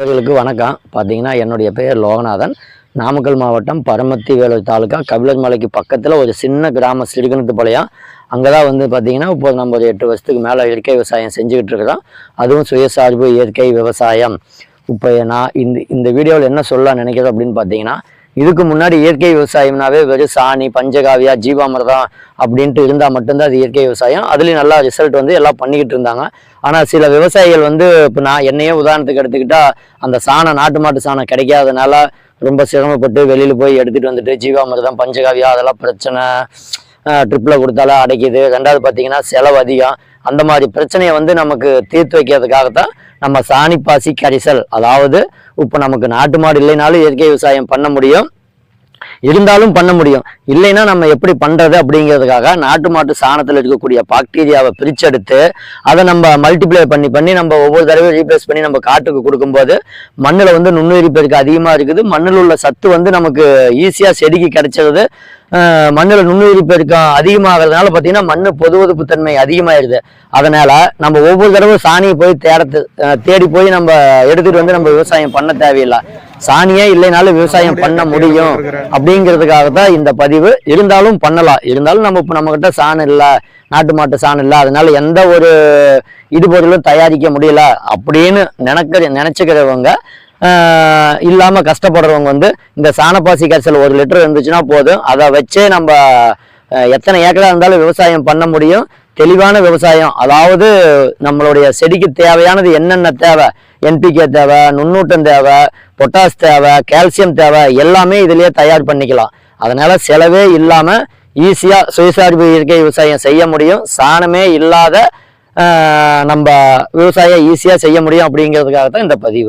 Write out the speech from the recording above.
நேர்களுக்கு வணக்கம். பார்த்தீங்கன்னா என்னுடைய பெயர் லோகநாதன். நாமக்கல் மாவட்டம் பரமத்தி வேலூர் தாலுக்கா கபிலர் மலைக்கு பக்கத்தில் ஒரு சின்ன கிராம சிறுகணத்து பாளையம். அங்கே தான் வந்து பார்த்தீங்கன்னா இப்போ நம்ம ஒரு எட்டு வருஷத்துக்கு மேலே இயற்கை விவசாயம் செஞ்சுக்கிட்டு இருக்கிறோம். அதுவும் சுயசார்பு இயற்கை விவசாயம். இப்போ நான் இந்த இந்த வீடியோவில் என்ன சொல்ல நினைக்கிறேன் அப்படின்னு பார்த்தீங்கன்னா இதுக்கு முன்னாடி இயற்கை விவசாயம்னாவே வெறும் சாணி பஞ்சகாவியா ஜீவாமிரதம் அப்படின்ட்டு இருந்தால் மட்டும்தான் அது இயற்கை விவசாயம். அதுலேயும் நல்லா ரிசல்ட் வந்து எல்லாம் பண்ணிக்கிட்டு இருந்தாங்க. ஆனால் சில விவசாயிகள் வந்து இப்போ நான் என்னையே உதாரணத்துக்கு எடுத்துக்கிட்டால் அந்த சாணம் நாட்டு மாட்டு சாணம் கிடைக்காதனால ரொம்ப சிரமப்பட்டு வெளியில் போய் எடுத்துகிட்டு வந்துட்டு ஜீவாமிரதம் பஞ்சகாவியா அதெல்லாம் பிரச்சனை ட்ரிப்பில் கொடுத்தாலும் அடைக்குது. ரெண்டாவது பார்த்தீங்கன்னா செலவு அதிகம். அந்த மாதிரி பிரச்சனையை வந்து நமக்கு தீர்த்து வைக்கிறதுக்காகத்தான் நம்ம சாணி பாசி கரிசல் அதாவது இப்போ நமக்கு நாட்டு மாடு இல்லைனாலும் இயற்கை விவசாயம் பண்ண முடியும். இருந்தாலும் பண்ண முடியும். இல்லைன்னா நம்ம எப்படி பண்றது அப்படிங்கிறதுக்காக நாட்டு மாட்டு சாணத்தில் இருக்கக்கூடிய பாக்டீரியாவை பிரிச்செடுத்து அதை நம்ம மல்டிப்ளை பண்ணி பண்ணி நம்ம ஒவ்வொரு தடவையும் ரீப்ளேஸ் பண்ணி நம்ம காட்டுக்கு கொடுக்கும்போது மண்ணில் வந்து நுண்ணுயிரி பெருக்கு அதிகமாக இருக்குது. மண்ணில் உள்ள சத்து வந்து நமக்கு ஈஸியாக செடிக்கு கிடைச்சிருது மண்ணில் நுண்ணுயிரி பெருக்கம் அதிகமாகிறதுனால பார்த்தீங்கன்னா மண் பொது உதுப்புத்தன்மை அதிகமாயிருது. அதனால நம்ம ஒவ்வொரு தடவை சாணியை போய் தேடத்து தேடி போய் நம்ம எடுத்துட்டு வந்து நம்ம விவசாயம் பண்ண தேவையில்லை. சாணியே இல்லைனாலும் விவசாயம் பண்ண முடியும் அப்படிங்கிறதுக்காக தான் இந்த பதிவு. இருந்தாலும் பண்ணலாம். இருந்தாலும் நம்ம இப்போ நம்மக்கிட்ட சாணம் இல்லை நாட்டு மாட்டு சாணம் இல்லை அதனால எந்த ஒரு இடுபொருளும் தயாரிக்க முடியல அப்படின்னு நினைக்கிற நினைச்சுக்கிறவங்க ஆஹ் இல்லாம கஷ்டப்படுறவங்க வந்து இந்த சாணப்பாசி கரைசல் ஒரு லிட்டர் இருந்துச்சுன்னா போதும். அதை வச்சே நம்ம எத்தனை ஏக்கரா இருந்தாலும் விவசாயம் பண்ண முடியும். தெளிவான விவசாயம். அதாவது நம்மளுடைய செடிக்கு தேவையானது என்னென்ன தேவை? என்பிகே தேவை நுண்ணூட்டம் தேவை பொட்டாஸ் தேவை கால்சியம் தேவை எல்லாமே இதுலேயே தயார் பண்ணிக்கலாம். அதனால் செலவே இல்லாமல் ஈஸியாக சுயசார்பு இயற்கை விவசாயம் செய்ய முடியும். சாணமே இல்லாத நம்ம விவசாயம் ஈஸியாக செய்ய முடியும் அப்படிங்கிறதுக்காக தான் இந்த பதிவு.